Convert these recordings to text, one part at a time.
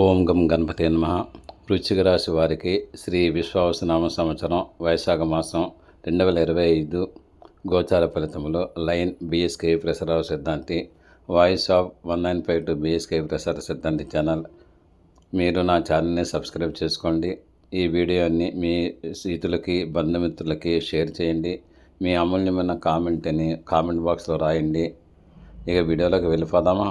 ఓం గం గణపతి నమ. వృశ్చిక రాశి వారికి శ్రీ విశ్వావసనామ సంవత్సరం వైశాఖ మాసం రెండు వేల ఇరవై ఐదు గోచార ఫలితములు లైన్ బిఎస్కే ప్రసార సిద్ధాంతి voice of one nine five two BSK Prasara సిద్ధాంతి ఛానల్. మీరు నా ఛానల్ని సబ్స్క్రైబ్ చేసుకోండి. ఈ వీడియోని మీ స్నేహితులకి బంధుమిత్రులకి షేర్ చేయండి. మీ అమూల్యమైన కామెంట్ని కామెంట్ బాక్స్లో రాయండి. ఇక వీడియోలోకి వెళ్ళిపోదామా?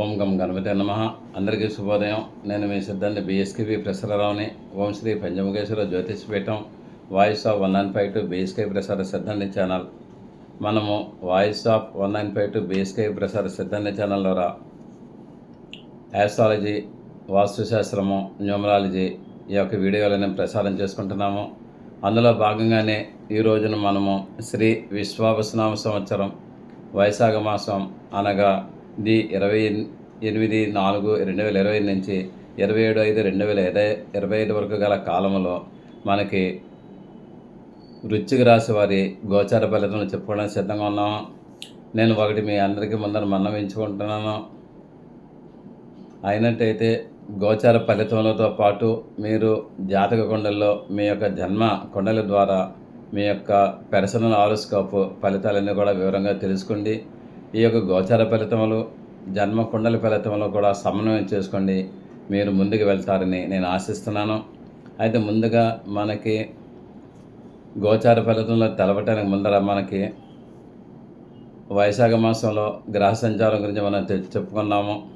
ఓం గం గణపతి నమ. అందరికీ శుభోదయం. నేను మీ సిద్ధాంతి బిఎస్కేవి ప్రసరరావుని. Om Shri Panchamukheshwara Jyotishpeetham voice of one nine five two BSK Prasara సిద్ధాంతి ఛానల్. మనము voice of one nine five two BSK Prasara సిద్ధాంతి ఛానల్ ద్వారా యాస్ట్రాలజీ వాస్తుశాస్త్రము న్యూమరాలజీ ఈ యొక్క వీడియోలను ప్రసారం చేసుకుంటున్నాము. అందులో భాగంగానే ఈ రోజున మనము శ్రీ విశ్వావసనామ సంవత్సరం వైశాఖ మాసం అనగా ది ఇరవై ఎనిమిది నాలుగు రెండు వేల ఇరవై నుంచి ఇరవై ఏడు ఐదు రెండు వేల ఇరవై ఇరవై ఐదు వరకు గల కాలంలో మనకి వృశ్చిక రాశి వారి గోచార ఫలితం చెప్పుకోవడానికి సిద్ధంగా ఉన్నాము నేను ఒకటి మీ అందరికీ ముందర మన్నవించుకుంటున్నాను అయినట్టయితే గోచార ఫలితములతో పాటు మీరు జాతక కుండల్లో మీ యొక్క జన్మ కుండల ద్వారా మీ యొక్క పెర్సనల్ ఆరోస్కోప్ ఫలితాలన్నీ కూడా వివరంగా తెలుసుకోండి ఈ యొక్క గోచార ఫలితములు జన్మ కుండల ఫలితములు కూడా సమన్వయం చేసుకోండి. మీరు ముందుకు వెళ్తారని నేను ఆశిస్తున్నాను. అయితే ముందుగా మనకి గోచార ఫలితంలో తెలవటానికి ముందర మనకి వైశాఖ మాసంలో గ్రహ సంచారం గురించి మనం తె- చెప్పుకున్నాము.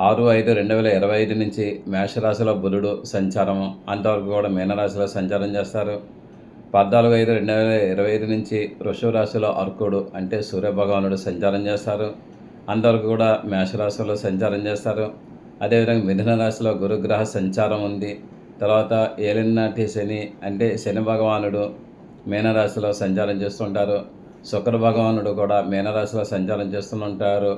ఆరు ఐదు రెండు వేల ఇరవై ఐదు నుంచి మేషరాశిలో బుధుడు సంచారము అంతవరకు కూడా మీనరాశిలో సంచారం చేస్తారు. పద్నాలుగు ఐదు రెండు వేల ఇరవై ఐదు నుంచి వృషభరాశిలో అర్కుడు అంటే సూర్యభగవానుడు సంచారం చేస్తారు. అంతవరకు కూడా మేషరాశిలో సంచారం చేస్తారు. అదేవిధంగా మిథున రాశిలో గురుగ్రహ సంచారం ఉంది. తర్వాత ఏలినాటి శని అంటే శని భగవానుడు మీనరాశిలో సంచారం చేస్తుంటారు. శుక్ర భగవానుడు కూడా మీనరాశిలో సంచారం చేస్తుంటారు.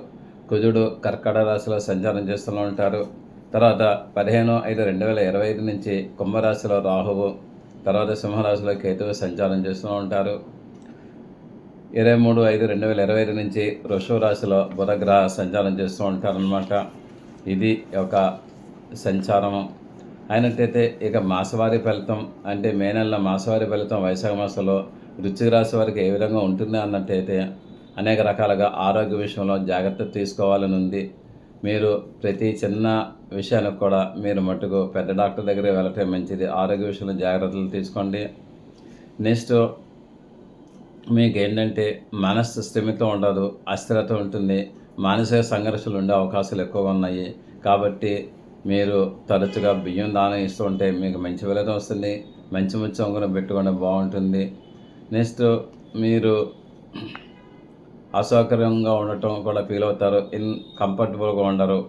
కుజుడు కర్కట రాశిలో సంచారం చేస్తూ ఉంటారు తర్వాత పదిహేను ఐదు రెండు వేల ఇరవై ఐదు నుంచి కుంభరాశిలో రాహువు తర్వాత సింహరాశిలో కేతువు సంచారం చేస్తూ ఉంటారు. ఇరవై మూడు ఐదు రెండు వేల ఇరవై ఐదు నుంచి వృషభ రాశిలో బుధగ్రహ సంచారం చేస్తూ ఉంటారనమాట ఇది ఒక సంచారము. అయినట్టయితే ఇక మాసవారి ఫలితం అంటే మే నెల మాసవారి ఫలితం వైశాఖ మాసంలో వృశ్చిక రాశి వారికి ఏ విధంగా ఉంటుంది అన్నట్టయితే అనేక రకాలుగా ఆరోగ్య విషయంలో జాగ్రత్త తీసుకోవాలని ఉంది మీరు ప్రతి చిన్న విషయానికి కూడా మీరు మట్టుకు పెద్ద డాక్టర్ దగ్గర వెళ్ళటం మంచిది. ఆరోగ్య విషయంలో జాగ్రత్తలు తీసుకోండి. నెక్స్ట్ మీకు ఏంటంటే మనస్సు స్థిమితం ఉండదు అస్థిరత ఉంటుంది మానసిక సంఘర్షణలు ఉండే అవకాశాలు ఎక్కువగా ఉన్నాయి. కాబట్టి మీరు తరచుగా బియ్యం దానం ఇస్తూ ఉంటే మీకు మంచి ఫలితం వస్తుంది. మంచి మంచి వంగున పెట్టుకుంటే బాగుంటుంది. నెక్స్ట్ మీరు అసౌకర్యంగా ఉండటం కూడా ఫీల్ అవుతారు. ఇన్ కంఫర్టబుల్గా ఉండరు.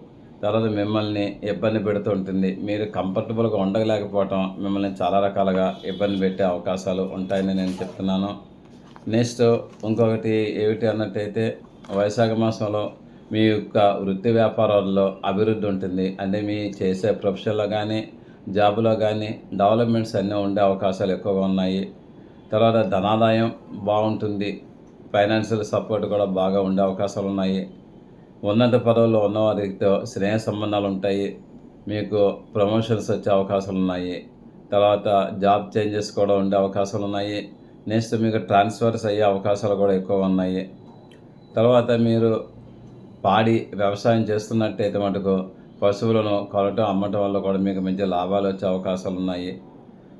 తర్వాత మిమ్మల్ని ఇబ్బంది పెడుతూ ఉంటుంది. మీరు కంఫర్టబుల్గా ఉండలేకపోవటం మిమ్మల్ని చాలా రకాలుగా ఇబ్బంది పెట్టే అవకాశాలు ఉంటాయని నేను చెప్తున్నాను. నెక్స్ట్ ఇంకొకటి ఏమిటి అన్నట్టయితే వైశాఖ మాసంలో మీ యొక్క వృత్తి వ్యాపారాల్లో అభివృద్ధి ఉంటుంది. అంటే మీ చేసే ప్రొఫెషన్లో కానీ జాబులో కానీ డెవలప్మెంట్స్ అన్నీ ఉండే అవకాశాలు ఎక్కువగా ఉన్నాయి. తర్వాత ధనాదాయం బాగుంటుంది. ఫైనాన్షియల్ సపోర్ట్ కూడా బాగా ఉండే అవకాశాలు ఉన్నాయి. ఉన్నత పదవుల్లో ఉన్న వారితో స్నేహ సంబంధాలు ఉంటాయి. మీకు ప్రమోషన్స్ వచ్చే అవకాశాలు ఉన్నాయి. తర్వాత జాబ్ చేంజెస్ కూడా ఉండే అవకాశాలు ఉన్నాయి. నెక్స్ట్ మీకు ట్రాన్స్ఫర్స్ అయ్యే అవకాశాలు కూడా ఎక్కువ ఉన్నాయి. తర్వాత మీరు పాడి వ్యవసాయం చేస్తున్నట్టయితే మటుకు పశువులను కొనటం అమ్మటం వల్ల కూడా మీకు మంచి లాభాలు వచ్చే అవకాశాలు ఉన్నాయి.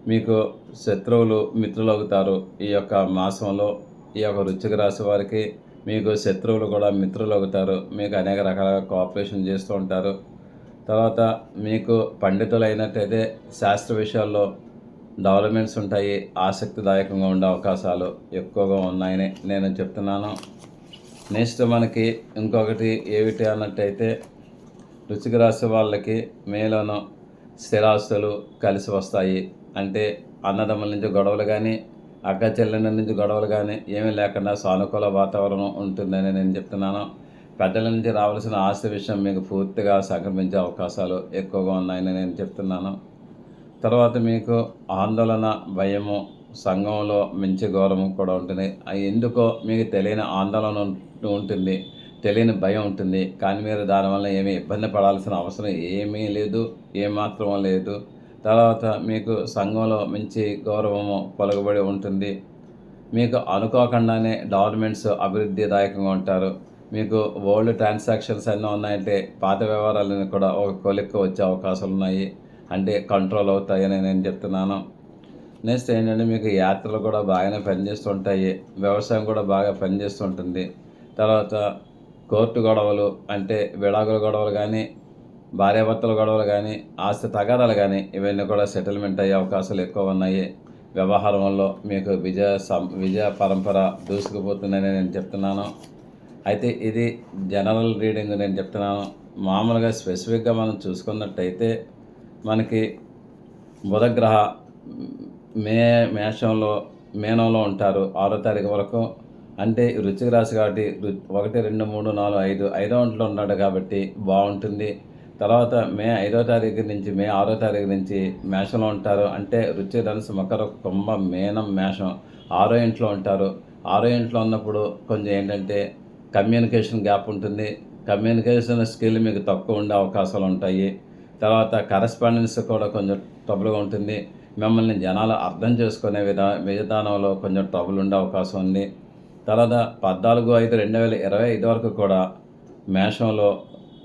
మీకు శత్రువులు మిత్రులు అవుతారు ఈ యొక్క మాసంలో. ఈ యొక్క వృచ్చిక రాశి వారికి మీకు శత్రువులు కూడా మిత్రులు అవుతారు. మీకు అనేక రకాలుగా కోఆపరేషన్ చేస్తూ ఉంటారు. తర్వాత మీకు పండితులు అయినట్టయితే శాస్త్ర విషయాల్లో డెవలప్మెంట్స్ ఉంటాయి. ఆసక్తిదాయకంగా ఉండే అవకాశాలు ఎక్కువగా ఉన్నాయని నేను చెప్తున్నాను. నెక్స్ట్ మనకి ఇంకొకటి ఏమిటి అన్నట్టయితే రుచిక రాశి వాళ్ళకి మేలోనూ స్థిరాస్తులు కలిసి వస్తాయి. అంటే అన్నదమ్ముల నుంచి గొడవలు కానీ అక్కచెల్లెల నుంచి గొడవలు కానీ ఏమీ లేకుండా సానుకూల వాతావరణం ఉంటుందని నేను చెప్తున్నాను. పెద్దల నుంచి రావాల్సిన ఆస్తి విషయం మీకు పూర్తిగా సంక్రమించే అవకాశాలు ఎక్కువగా ఉన్నాయని నేను చెప్తున్నాను. తర్వాత మీకు ఆందోళన భయము సంఘంలో మంచి గౌరవం కూడా ఉంటుంది అవి ఎందుకో మీకు తెలియని ఆందోళన ఉంటుంది తెలియని భయం ఉంటుంది. కానీ మీరు దానివల్ల ఏమీ ఇబ్బంది పడాల్సిన అవసరం ఏమీ లేదు ఏమాత్రం లేదు. తర్వాత మీకు సంఘంలో మంచి గౌరవము పలుకుబడి ఉంటుంది. మీకు అనుకోకుండానే డెవలప్మెంట్స్ అభివృద్ధిదాయకంగా ఉంటారు. మీకు ఓల్డ్ ట్రాన్సాక్షన్స్ అన్నీ ఉన్నాయంటే పాత వ్యవహారాలను కూడా ఒక కొలిక్కి వచ్చే అవకాశాలు ఉన్నాయి. అంటే కంట్రోల్ అవుతాయని నేను చెప్తున్నాను. నెక్స్ట్ ఏంటంటే మీకు యాత్రలు కూడా బాగానే పనిచేస్తుంటాయి. వ్యవసాయం కూడా బాగా పనిచేస్తుంటుంది. తర్వాత కోర్టు గొడవలు అంటే విడాకుల గొడవలు కానీ భార్యాభర్తల గొడవలు కానీ ఆస్తి తగాదాలు కానీ ఇవన్నీ కూడా సెటిల్మెంట్ అయ్యే అవకాశాలు ఎక్కువ ఉన్నాయి. వ్యవహారంలో మీకు విజయ సం విజయ పరంపర దూసుకుపోతుందని నేను చెప్తున్నాను. అయితే ఇది జనరల్ రీడింగ్ నేను చెప్తున్నాను. మామూలుగా స్పెసిఫిక్గా మనం చూసుకున్నట్టయితే మనకి బుధగ్రహ మే మేషంలో మేనంలో ఉంటారు. ఆరో తారీఖు వరకు. అంటే వృశ్చిక రాశి కాబట్టి రు- ఒకటి రెండు మూడు నాలుగు ఐదు ఐదో ఇంట్లో ఉన్నాడు కాబట్టి బాగుంటుంది. తర్వాత మే ఐదో తారీఖు నుంచి మే ఆరో తారీఖు నుంచి మేషంలో ఉంటారు. అంటే రుచి ధనుసు మకర కుంభ మేనం మేషం ఆరో ఇంట్లో ఉంటారు. ఆరో ఇంట్లో ఉన్నప్పుడు కొంచెం ఏంటంటే కమ్యూనికేషన్ గ్యాప్ ఉంటుంది. కమ్యూనికేషన్ స్కిల్ మీకు తక్కువ ఉండే అవకాశాలు ఉంటాయి. తర్వాత కరెస్పాండెన్స్ కూడా కొంచెం ట్రబుల్గా ఉంటుంది. మిమ్మల్ని జనాలు అర్థం చేసుకునే విధా విధానంలో కొంచెం ట్రబుల్ ఉండే అవకాశం ఉంది. తర్వాత పద్నాలుగు ఐదు రెండు వేల ఇరవై ఐదు వరకు కూడా మేషంలో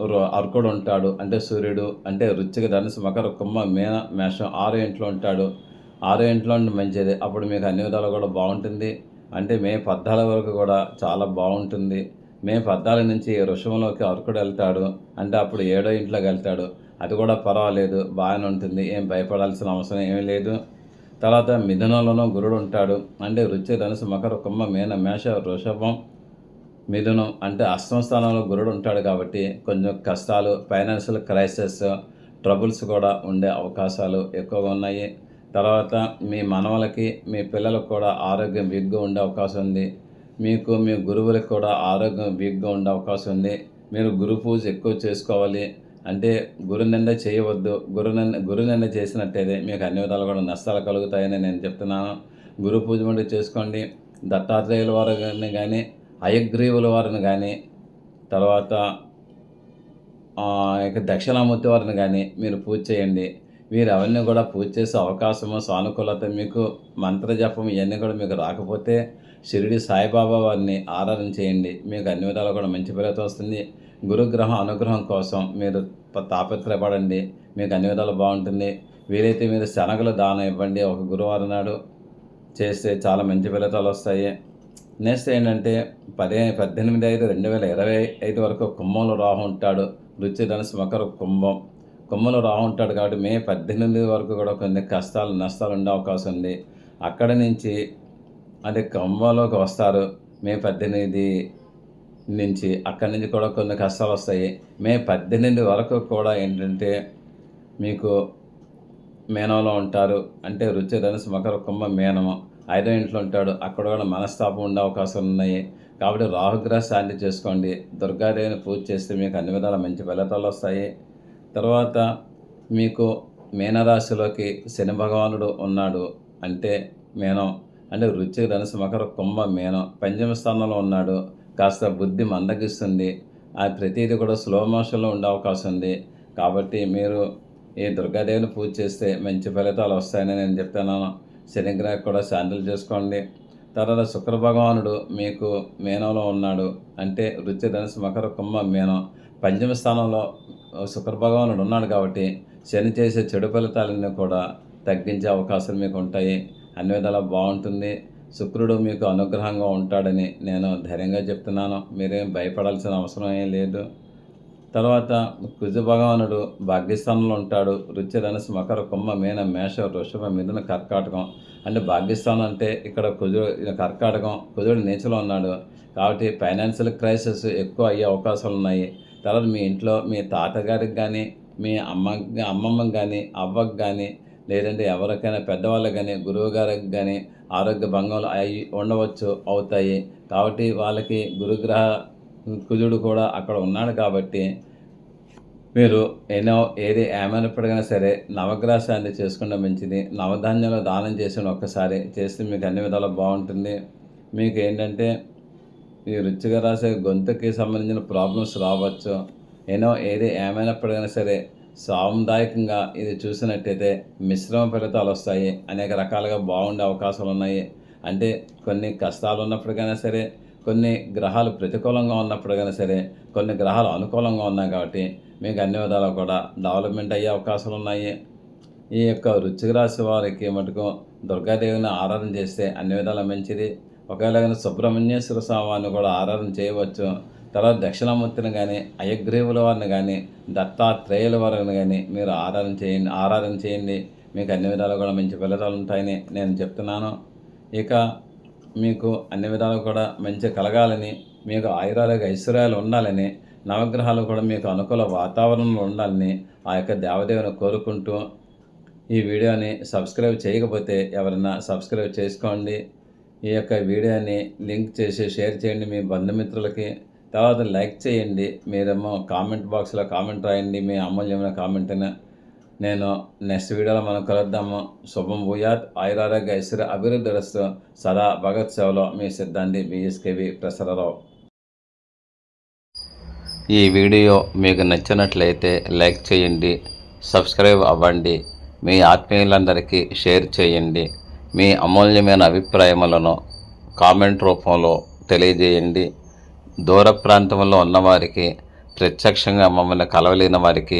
అర్కుడు ఉంటాడు. అంటే సూర్యుడు అంటే రుచిక ధనుసు మకర కుంభ మీన మేషం ఆరో ఇంట్లో ఉంటాడు. ఆరో ఇంట్లో ఉంటే మంచిది. అప్పుడు మీకు అన్ని విధాలు కూడా బాగుంటుంది. అంటే మే పద్నాలుగు వరకు కూడా చాలా బాగుంటుంది. మే పద్నాలుగు నుంచి వృషభంలోకి అర్కుడు వెళ్తాడు. అంటే అప్పుడు ఏడో ఇంట్లోకి వెళ్తాడు. అది కూడా పర్వాలేదు. బాగానే ఉంటుంది. ఏం భయపడాల్సిన అవసరం ఏమీ లేదు. తర్వాత మిథునంలోనూ గురుడు ఉంటాడు. అంటే రుచి ధనుసు మకర కుంభ మీన మేష వృషభం మిథునం అంటే అష్టమ స్థానంలో గురుడు ఉంటాడు కాబట్టి కొంచెం కష్టాలు ఫైనాన్షియల్ క్రైసిస్ ట్రబుల్స్ కూడా ఉండే అవకాశాలు ఎక్కువగా ఉన్నాయి. తర్వాత మీ మనవలకి మీ పిల్లలకు కూడా ఆరోగ్యం వీక్గా ఉండే అవకాశం ఉంది. మీకు మీ గురువులకు కూడా ఆరోగ్యం వీక్గా ఉండే అవకాశం ఉంది. మీరు గురు పూజ ఎక్కువ చేసుకోవాలి. అంటే గురు నింద చేయవద్దు. గురు నింద గురు నింద చేసినట్టయితే మీకు అన్ని విధాలు కూడా నష్టాలు కలుగుతాయని నేను చెప్తున్నాను. గురు పూజ వంటి చేసుకోండి. దత్తాత్రేయుల వారిని కానీ అయగ్రీవుల వారిని కానీ తర్వాత ఇక దక్షిణామూర్తి వారిని కానీ మీరు పూజ చేయండి. మీరు అవన్నీ కూడా పూజ చేసే అవకాశము సానుకూలత మీకు మంత్రజపం ఇవన్నీ కూడా మీకు రాకపోతే షిరిడి సాయిబాబా వారిని ఆరాధన చేయండి. మీకు అన్ని విధాలు కూడా మంచి ఫలితం వస్తుంది. గురుగ్రహం అనుగ్రహం కోసం మీరు తాపత్రయపడండి. మీకు అన్ని విధాలు బాగుంటుంది. వీలైతే మీరు శనగలు దానం ఇవ్వండి. ఒక గురువారం నాడు చేస్తే చాలా మంచి ఫలితాలు వస్తాయి. నెక్స్ట్ ఏంటంటే పదే పద్దెనిమిది ఐదు రెండు వేల ఇరవై ఐదు వరకు కుంభంలో రాహు ఉంటాడు. రుచి ధనుసు మకర కుంభం. కుంభంలో రాహు ఉంటాడు కాబట్టి మే పద్దెనిమిది వరకు కూడా కొన్ని కష్టాలు నష్టాలు ఉండే అవకాశం ఉంది. అక్కడ నుంచి అది కుంభంలోకి వస్తారు. మే పద్దెనిమిది నుంచి అక్కడి నుంచి కూడా కొన్ని కష్టాలు వస్తాయి. మే పద్దెనిమిది వరకు కూడా ఏంటంటే మీకు మేనంలో ఉంటారు. అంటే రుచి ధనుసు మకర కుంభం మేనము. ఐదో ఇంట్లో ఉంటాడు. అక్కడ కూడా మనస్తాపం ఉండే అవకాశాలు ఉన్నాయి. కాబట్టి రాహుగ్రహ శాంతి చేసుకోండి. దుర్గాదేవిని పూజ చేస్తే మీకు అన్ని విధాల మంచి ఫలితాలు వస్తాయి. తర్వాత మీకు మీనరాశిలోకి శని భగవానుడు ఉన్నాడు అంటే మేనం. అంటే రుచి ధనుసు మకర కుంభ మేనం. పంచమ స్థానంలో ఉన్నాడు. కాస్త బుద్ధి మందగిస్తుంది. ఆ ప్రతిదీ కూడా స్లో మోషన్లో ఉండే అవకాశం ఉంది. కాబట్టి మీరు ఈ దుర్గాదేవిని పూజ చేస్తే మంచి ఫలితాలు వస్తాయని నేను చెప్తున్నాను. శనిగ్రహ కూడా శాంతులు చేసుకోండి. తర్వాత శుక్ర భగవానుడు మీకు మేనంలో ఉన్నాడు. అంటే రుచి ధనుసు మకర కుంభ మేనం. పంచమ స్థానంలో శుక్ర భగవానుడు ఉన్నాడు కాబట్టి శని చేసే చెడు ఫలితాలన్నీ కూడా తగ్గించే అవకాశాలు మీకు ఉంటాయి. అన్ని విధాలా బాగుంటుంది. శుక్రుడు మీకు అనుగ్రహంగా ఉంటాడని నేను ధైర్యంగా చెప్తున్నాను. మీరేం భయపడాల్సిన అవసరం ఏం లేదు. తర్వాత కుజ భగవానుడు భాగ్యస్థానంలో ఉంటాడు. రుచి ధనుసు మకర కుంభ మీన మేష వృషభ మిథున కర్కాటకం. అంటే భాగ్యస్థానం అంటే ఇక్కడ కుజుడు కర్కాటకం కుజుడు నీచలో ఉన్నాడు. కాబట్టి ఫైనాన్షియల్ క్రైసిస్ ఎక్కువ అయ్యే అవకాశాలు ఉన్నాయి. తర్వాత మీ ఇంట్లో మీ తాతగారికి కానీ మీ అమ్మ అమ్మమ్మకి కానీ అవ్వకు కానీ లేదంటే ఎవరికైనా పెద్దవాళ్ళకి కానీ గురువు గారికి కానీ ఆరోగ్య భంగాలు అయి ఉండవచ్చు అవుతాయి. కాబట్టి వాళ్ళకి గురుగ్రహ కుజుడు కూడా అక్కడ ఉన్నాడు కాబట్టి మీరు ఎన్నో ఏది ఏమైనప్పటికైనా సరే నవగ్రాసాన్ని చేసుకుంటే మంచిది. నవధాన్యాలు దానం చేసిన ఒక్కసారి చేస్తే మీకు అన్ని విధాలు బాగుంటుంది. మీకు ఏంటంటే ఈ రుచిగా రాసే గొంతుకి సంబంధించిన ప్రాబ్లమ్స్ రావచ్చు. ఎన్నో ఏది ఏమైనప్పటికైనా సరే సాముదాయకంగా ఇది చూసినట్టయితే మిశ్రమ ఫలితాలు వస్తాయి. అనేక రకాలుగా బాగుండే అవకాశాలు ఉన్నాయి. అంటే కొన్ని కష్టాలు ఉన్నప్పటికైనా సరే కొన్ని గ్రహాలు ప్రతికూలంగా ఉన్నప్పుడు కానీ సరే కొన్ని గ్రహాలు అనుకూలంగా ఉన్నాయి కాబట్టి మీకు అన్ని విధాలు కూడా డెవలప్మెంట్ అయ్యే అవకాశాలు ఉన్నాయి. ఈ యొక్క వృచ్చిక రాశి వారికి మటుకు దుర్గాదేవిని ఆరాధన చేస్తే అన్ని విధాల మంచిది. ఒకవేళ సుబ్రహ్మణ్యేశ్వర స్వామిని కూడా ఆరాధన చేయవచ్చు. తర్వాత దక్షిణామూర్తిని కానీ అయగ్రీవుల వారిని కానీ దత్తాత్రేయుల వారిని కానీ మీరు ఆరాధన చేయండి ఆరాధన చేయండి. మీకు అన్ని విధాలు కూడా మంచి ఫలితాలు ఉంటాయని నేను చెప్తున్నాను. ఇక మీకు అన్ని విధాలు కూడా మంచి కలగాలని మీకు ఆయురాలకు ఐశ్వర్యాలు ఉండాలని నవగ్రహాలు కూడా మీకు అనుకూల వాతావరణంలో ఉండాలని ఆ యొక్క దేవదేవుని కోరుకుంటూ ఈ వీడియోని సబ్స్క్రైబ్ చేయకపోతే ఎవరైనా సబ్స్క్రైబ్ చేసుకోండి. ఈ యొక్క వీడియోని లింక్ చేసి షేర్ చేయండి మీ బంధుమిత్రులకి. తర్వాత లైక్ చేయండి. మీరేమో కామెంట్ బాక్స్లో కామెంట్ రాయండి మీ అమూల్యమైన కామెంట్ని. నేను నెక్స్ట్ వీడియోలో మనం కలుద్దాము. శుభం భూయాత్. ఆయురారోగ్య ఐశ్వర్య అభివృద్ధి రస్తు సదా భగత్ సేవలో మీ సిద్ధాంతి బిఎస్కేవి ప్రసరరావు ఈ వీడియో మీకు నచ్చినట్లయితే లైక్ చేయండి సబ్స్క్రైబ్ అవ్వండి మీ ఆత్మీయులందరికీ షేర్ చేయండి మీ అమూల్యమైన అభిప్రాయములను కామెంట్ రూపంలో తెలియజేయండి. దూర ప్రాంతంలో ఉన్నవారికి ప్రత్యక్షంగా మమ్మల్ని కలవలేని వారికి